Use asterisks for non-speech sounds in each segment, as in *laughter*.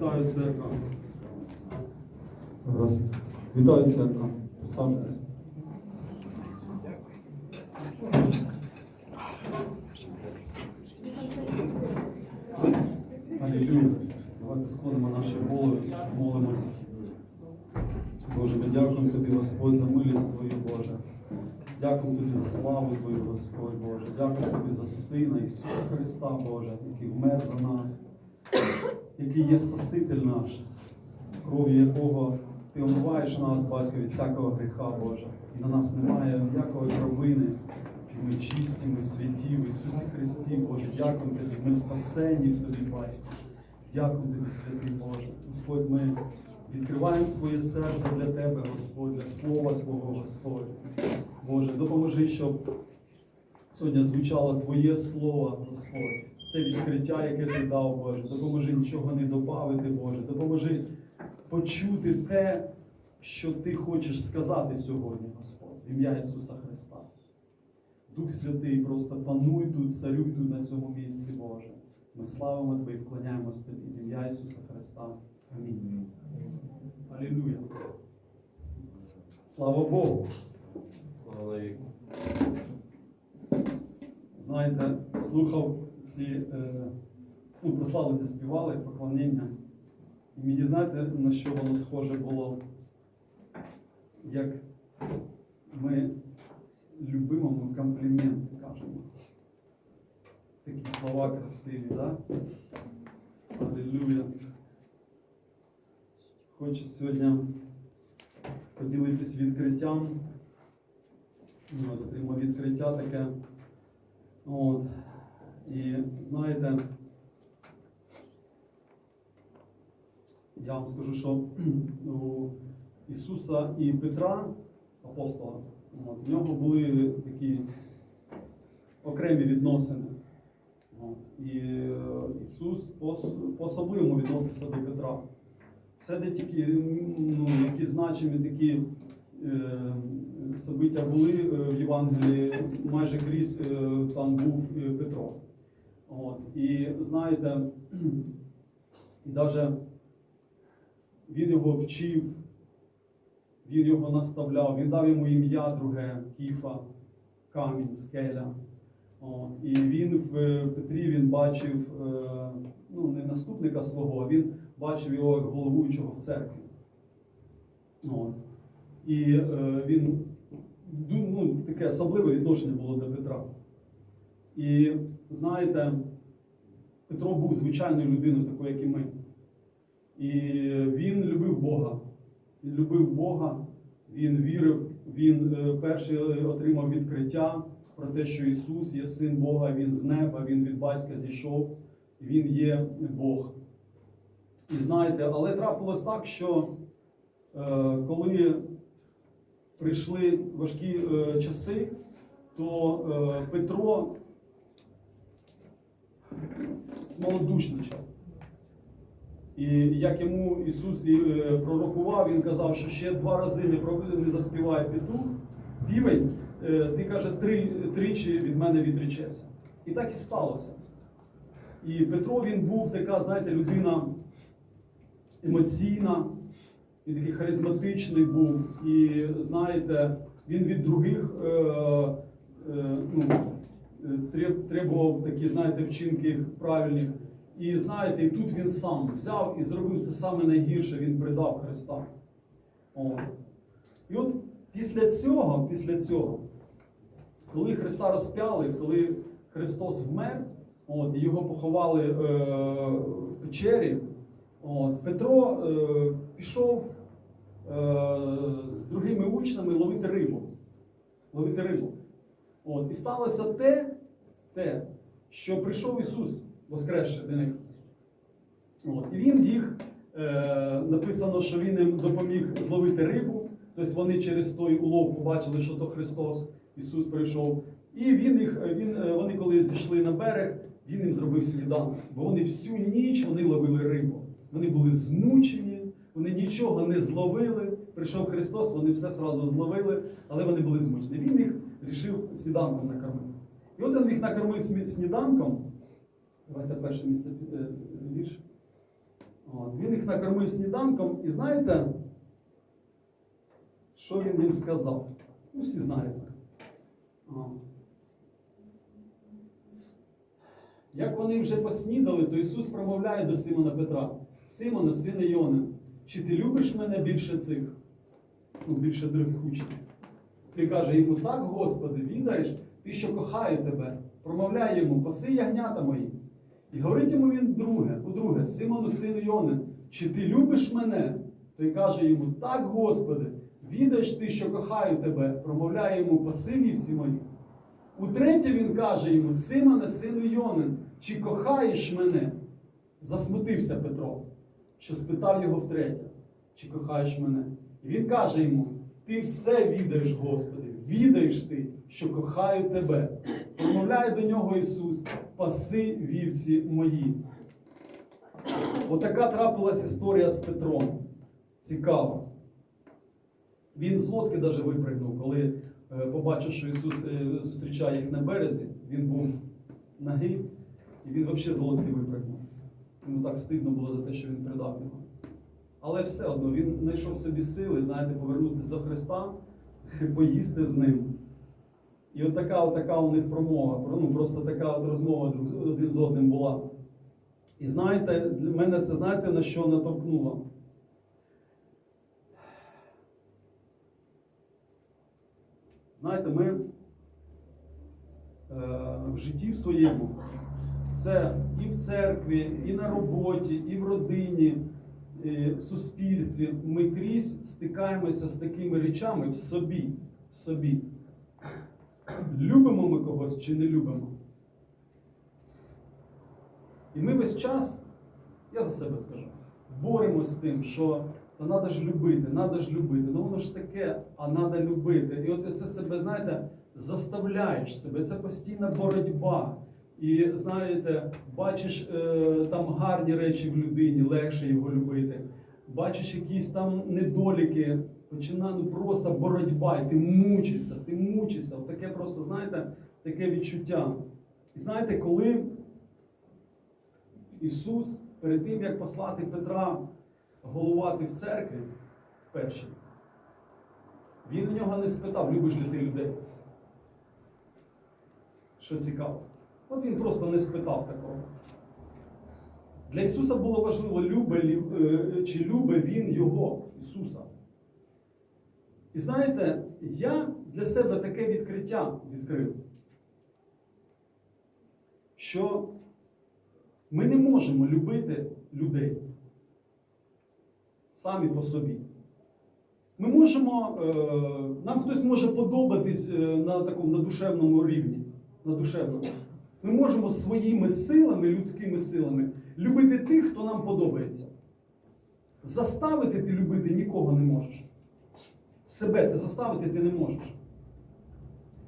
Вітаю церква. Раз. Вітаю церква. Присаджуйтесь. Алілюя. Давайте склонимо наші голови, молимось. Боже, ми дякуємо Тобі, Господь, за милість Твою, Боже. Дякуємо Тобі за славу Твою, Господь Боже. Дякуємо Тобі за Сина Ісуса Христа, Боже, який вмер за нас, який є Спаситель наш, кров'ю якого Ти омиваєш нас, Батько, від всякого гріха, Боже. І на нас немає ніякої провини. Ми чисті, ми святі в Ісусі Христі, Боже. Дякуємо Тобі. Ми спасені в Тобі, Батько. Дякуємо Тобі, святий Боже. Господь, ми відкриваємо своє серце для Тебе, Господь, для Слова Твого, Господь. Боже, допоможи, щоб сьогодні звучало Твоє Слово, Господь. Те відкриття, яке ти дав, Боже. Допоможи нічого не добавити, Боже. Допоможи почути те, що ти хочеш сказати сьогодні, Господь, в ім'я Ісуса Христа. Дух Святий, просто пануй тут, царюй тут на цьому місці, Боже. Ми славимо Тебе і вклоняємось Тобі в ім'я Ісуса Христа. Амінь. Алілуя. Слава Богу. Слава. Знаєте, слухав ці е, ну, прославлені співали, поклоніння. І мені знаєте, на що воно схоже було? Як ми любимому компліменти кажемо. Такі слова красиві, так? Да? Алілюя. Хочу сьогодні поділитись відкриттям. Ну, отримав відкриття таке. От. І знаєте, я вам скажу, що *clears throat* у Ісуса і Петра, апостола, от, в нього були такі окремі відносини. І е, Ісус по-особливому відносився до Петра. Все де тільки ну, які значимі такі е, собиття були е, в Євангелії, майже крізь е, там був е, Петро. От. І знаєте, *clears throat* і навіть він його вчив, він його наставляв, він дав йому ім'я друге, Кіфа, камінь, скеля. От. І він в Петрі він бачив е, ну, не наступника свого, а він бачив його як головуючого в церкві. От. І е, він ну, таке особливе відношення було до Петра. І знаєте, Петро був звичайною людиною, такою, як і ми. І він любив Бога. Він любив Бога, він вірив, він е, перший отримав відкриття про те, що Ісус є син Бога, Він з неба, Він від батька зійшов, Він є Бог. І знаєте, але трапилось так, що е, коли прийшли важкі е, часи, то е, Петро смолодушничав. І як йому Ісус е, пророкував, Він казав, що ще два рази не, заспіває петух, півень, е, ти каже, три, тричі від мене відречешся. І так і сталося. І Петро він був така, знаєте, людина емоційна, він такий харизматичний був. І знаєте, він від других е, е, ну, требував такі, знаєте, вчинки правильних. І знаєте, і тут він сам взяв і зробив це саме найгірше, він предав Христа. О. І от після цього, після цього, коли Христа розп'яли, коли Христос вмер, от, його поховали е, в печері, от, Петро е, пішов е, з другими учнями ловити рибу. Ловити рибу. От, і сталося те, те, що прийшов Ісус воскресши до них. От, і він їх, е, написано, що він їм допоміг зловити рибу. Тобто вони через той улов побачили, що то Христос, Ісус прийшов. І він їх, е, він, е, вони коли зійшли на берег, він їм зробив сніданок. Бо вони всю ніч вони ловили рибу. Вони були змучені, вони нічого не зловили. Прийшов Христос, вони все сразу зловили, але вони були змучені. Він їх рішив сніданком накормити. І от він їх накормив сніданком. Давайте перше місце е, вірш. От. Він їх накормив сніданком, і знаєте, що він їм сказав? Ну, всі знаєте. Як вони вже поснідали, то Ісус промовляє до Симона Петра: Симона, сине Йонин, чи ти любиш мене більше цих? Ну, більше других учнів. Ти каже йому, так, Господи, відаєш, ти, що кохаю тебе, промовляє йому, паси ягнята мої. І говорить йому він друге, удруге, Симону, сину Йонин, чи ти любиш мене? Той каже йому, так, Господи, відаєш ти, що кохаю тебе, промовляє йому, паси вівці мої. Утретє він каже йому, Симоне, сину Йонин, чи кохаєш мене? Засмутився Петро, що спитав його втретє, чи кохаєш мене? І він каже йому: Ти все відаєш, Господи, відаєш ти, що кохаю тебе. Промовляє до нього Ісус, паси вівці мої. Отака трапилась історія з Петром. Цікаво. Він з лодки навіть випригнув, коли е, побачив, що Ісус е, зустрічає їх на березі. Він був нагий, і він взагалі з лодки випригнув. Йому так стидно було за те, що він придав його. Але все одно він знайшов собі сили, знаєте, повернутися до Христа, *laughs* поїсти з ним. І от така, от така у них промова, ну просто така от розмова один з одним була. І знаєте, для мене це знаєте на що натовкнуло? Знаєте, ми е, в житті в своєму, це і в церкві, і на роботі, і в родині, суспільстві, ми крізь стикаємося з такими речами в собі. В собі. Любимо ми когось чи не любимо? І ми весь час, я за себе скажу, боремось з тим, що та треба ж любити, треба ж любити. Ну воно ж таке, а треба любити. І от це себе, знаєте, заставляєш себе. Це постійна боротьба. І знаєте, бачиш е, там гарні речі в людині, легше його любити. Бачиш якісь там недоліки, починає ну, просто боротьба, і ти мучишся, ти мучишся. Таке просто, знаєте, таке відчуття. І знаєте, коли Ісус перед тим, як послати Петра головувати в церкві вперше, він у нього не спитав, любиш ли ти людей. Що цікаво. От він просто не спитав такого. Для Ісуса було важливо, любе, е, чи любить Він Його, Ісуса. І знаєте, я для себе таке відкриття відкрив, що ми не можемо любити людей самі по собі. Ми можемо, е, нам хтось може подобатись е, на такому на душевному рівні. На душевному. Ми можемо своїми силами, людськими силами, любити тих, хто нам подобається. Заставити ти любити нікого не можеш. Себе ти заставити ти не можеш.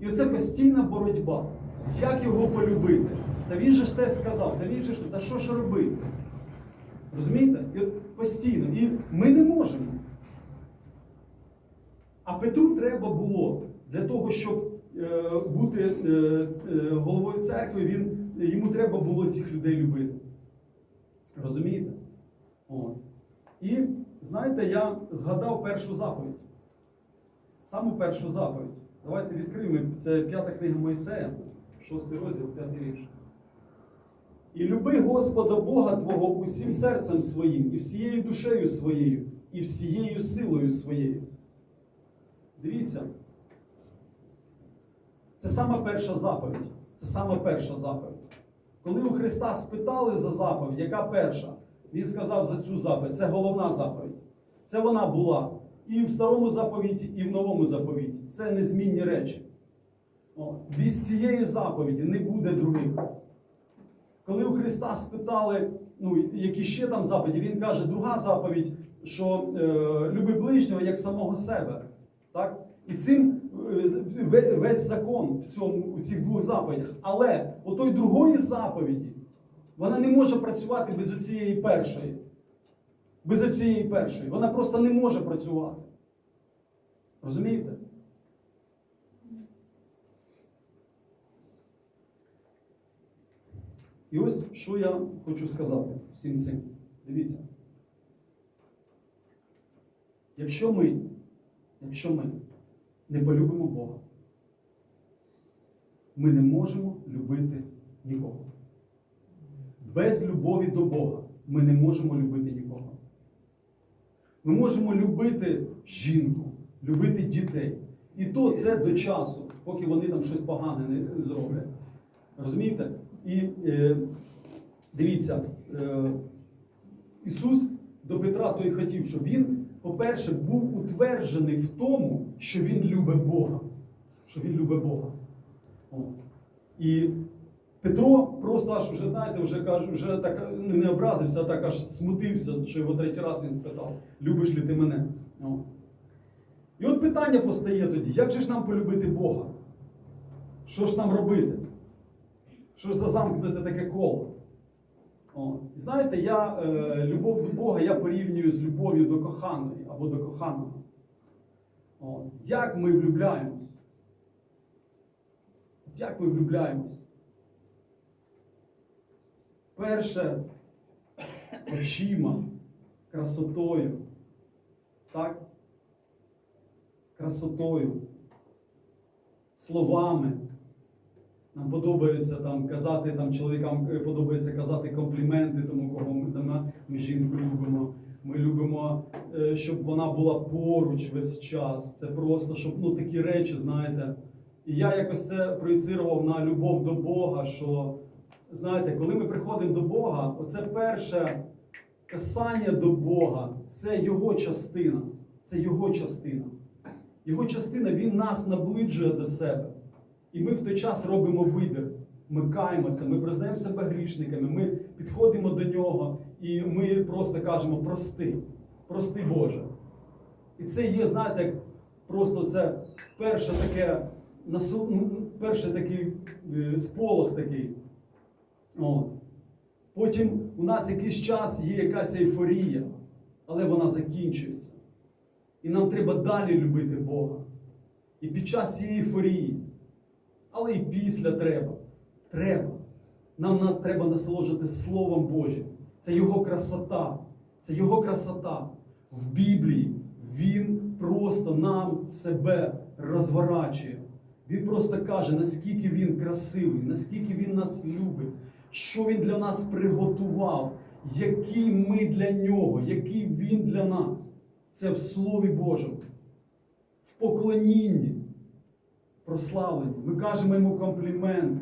І оце постійна боротьба. Як його полюбити? Та він же ж те сказав, та він же ж, та що ж робити? Розумієте? І от постійно. І ми не можемо. А Петру треба було для того, щоб бути е, е, головою церкви, він, йому треба було цих людей любити. Розумієте? От. І знаєте, я згадав першу заповідь. Саму першу заповідь. Давайте відкриємо. Це п'ята книга Мойсея, шостий розділ, п'ятий вірш. І люби Господа Бога Твого усім серцем своїм, і всією душею своєю, і всією силою своєю. Дивіться. Це сама перша заповідь. Це сама перша заповідь. Коли у Христа спитали за заповідь, яка перша? Він сказав за цю заповідь. Це головна заповідь. Це вона була і в старому заповіті, і в новому заповіті. Це незмінні речі. О, без цієї заповіді не буде других. Коли у Христа спитали, ну, які ще там заповіді, він каже, друга заповідь, що е, люби ближнього як самого себе. Так? І цим е, весь закон в цьому, у цих двох заповідях. Але отої другої заповіді, вона не може працювати без оцієї першої. Без оцієї першої. Вона просто не може працювати. Розумієте? І ось що я хочу сказати всім цим. Дивіться. якщо ми, якщо ми не полюбимо Бога, ми не можемо любити нікого. Без любові до Бога ми не можемо любити нікого. Ми можемо любити жінку, любити дітей. І то це до часу, поки вони там щось погане не зроблять. Розумієте? І е, дивіться, е, Ісус до Петра той хотів, щоб він, по-перше, був утверджений в тому, що він любить Бога. Що він любить Бога. О. І Петро просто аж вже, знаєте, вже каже, вже так не образився, а так аж смутився, що його третій раз він спитав: любиш ли ти мене? О. І от питання постає тоді: як же ж нам полюбити Бога? Що ж нам робити? Що ж за замкнуте таке коло? І знаєте, я е, любов до Бога я порівнюю з любов'ю до коханої або до коханого. О. Як ми влюбляємось? Як ми влюбляємось? Перше очима, красотою. Так? Красотою, словами. Нам подобається там казати, там чоловікам е, подобається казати компліменти тому, кого ми, там, ми жінку любимо. Ми любимо, е, щоб вона була поруч весь час. Це просто, щоб ну, такі речі, знаєте. І я якось це проєцирував на любов до Бога, що, знаєте, коли ми приходимо до Бога, оце перше касання до Бога, це Його частина. Це Його частина. Його частина, Він нас наблиджує до себе. І ми в той час робимо вибір. Ми каємося, ми признаємо себе грішниками, ми підходимо до нього і ми просто кажемо прости, прости Боже. І це є, знаєте, як просто це перше таке насу- ну, перший такий е, сполох такий. От. Потім у нас якийсь час є якась ейфорія, але вона закінчується. І нам треба далі любити Бога. І під час цієї ейфорії, але і після треба. Треба. Нам на- треба насолоджуватися Словом Божим. Це Його красота. Це Його красота. В Біблії Він просто нам себе розворачує. Він просто каже, наскільки він красивий, наскільки він нас любить, що він для нас приготував, який ми для нього, який він для нас. Це в Слові Божому, в поклонінні, прославленні. Ми кажемо йому компліменти.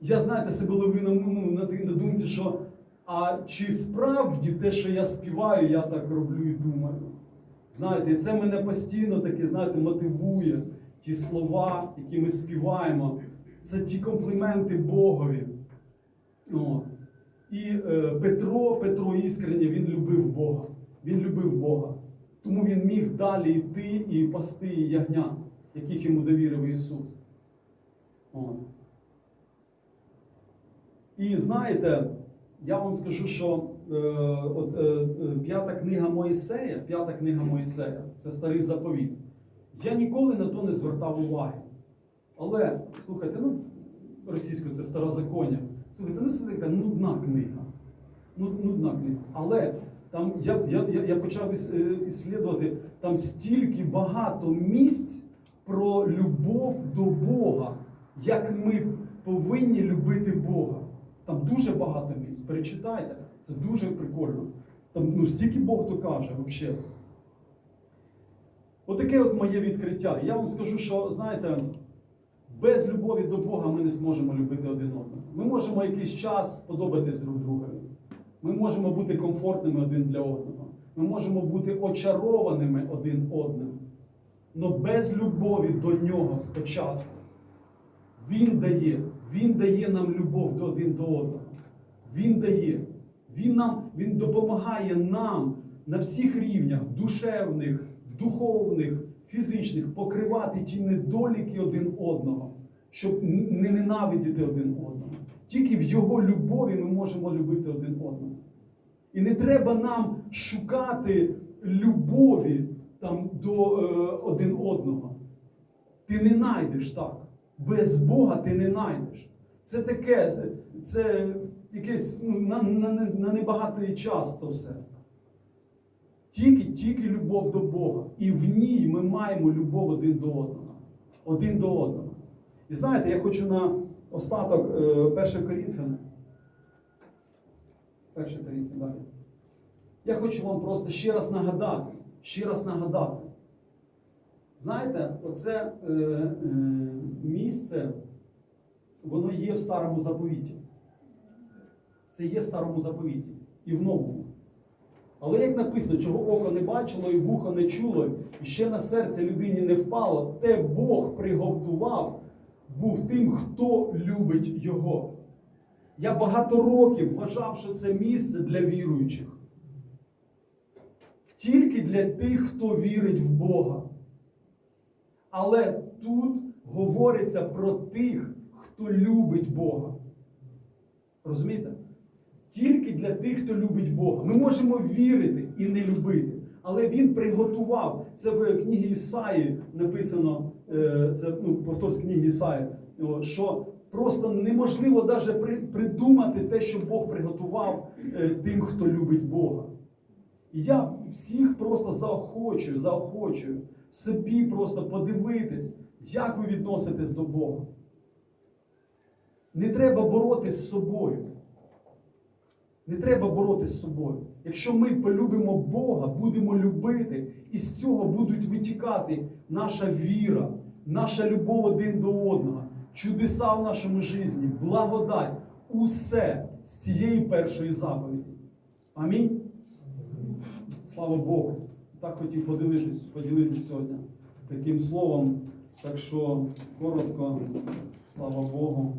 Я, знаєте, себе ловлю на, ну, на, на думці, що а чи справді те, що я співаю, я так роблю і думаю. Знаєте, і це мене постійно таке, знаєте, мотивує ті слова, які ми співаємо. Це ті компліменти Богові. О. І е, Петро, Петро іскренне, він любив Бога. Він любив Бога. Тому він міг далі йти і пасти ягнят, яких йому довірив Ісус. От. І знаєте, я вам скажу, що е, от, е, п'ята книга Моїсея, п'ята книга Моїсея, це старий заповіт. Я ніколи на то не звертав уваги. Але, слухайте, ну, російською це второзаконня. Слухайте, ну це така нудна книга. Ну, нудна книга. Але там я, я, я, я почав іс- е, іслідувати там стільки багато місць про любов до Бога, як ми повинні любити Бога. Там дуже багато місць. Перечитайте, це дуже прикольно. Там ну, стільки Бог то каже взагалі. Отаке от моє відкриття. Я вам скажу, що знаєте, без любові до Бога ми не зможемо любити один одного. Ми можемо якийсь час подобатись друг другові. Ми можемо бути комфортними один для одного. Ми можемо бути очарованими один одним. Но без любові до нього спочатку. Він дає, Він дає нам любов до один до одного. Він дає. Він нам він допомагає нам на всіх рівнях душевних, духовних, фізичних покривати ті недоліки один одного, щоб не ненавидіти один одного. Тільки в його любові ми можемо любити один одного. І не треба нам шукати любові там, до е, один одного. Ти не знайдеш так. Без Бога ти не знайдеш. Це таке, це, це якесь ну, на, на, на небагатий час то все. Тільки, тільки любов до Бога. І в ній ми маємо любов один до одного. Один до одного. І знаєте, я хочу на остаток е, 1 Корінфян. 1 Корінфян, далі. Я хочу вам просто ще раз нагадати, ще раз нагадати. Знаєте, оце е, е, місце, воно є в старому заповіті. Це є в старому заповіті і в новому. Але як написано, чого око не бачило і вухо не чуло, і ще на серце людині не впало, те Бог приготував, був тим, хто любить його. Я багато років вважав, що це місце для віруючих. Тільки для тих, хто вірить в Бога. Але тут говориться про тих, хто любить Бога. Розумієте? Тільки для тих, хто любить Бога. Ми можемо вірити і не любити. Але Він приготував. Це в книгі Ісаї написано, е, це ну, повтор з книги Ісаї, що просто неможливо навіть придумати те, що Бог приготував е, тим, хто любить Бога. І я всіх просто заохочую, заохочую собі просто подивитись, як ви відноситесь до Бога. Не треба боротись з собою. Не треба боротись з собою. Якщо ми полюбимо Бога, будемо любити, і з цього будуть витікати наша віра, наша любов один до одного, чудеса в нашому житті, благодать, усе з цієї першої заповіді. Амінь. Слава Богу. Так хотів поділитись, поділитись сьогодні таким словом. Так що коротко, слава Богу.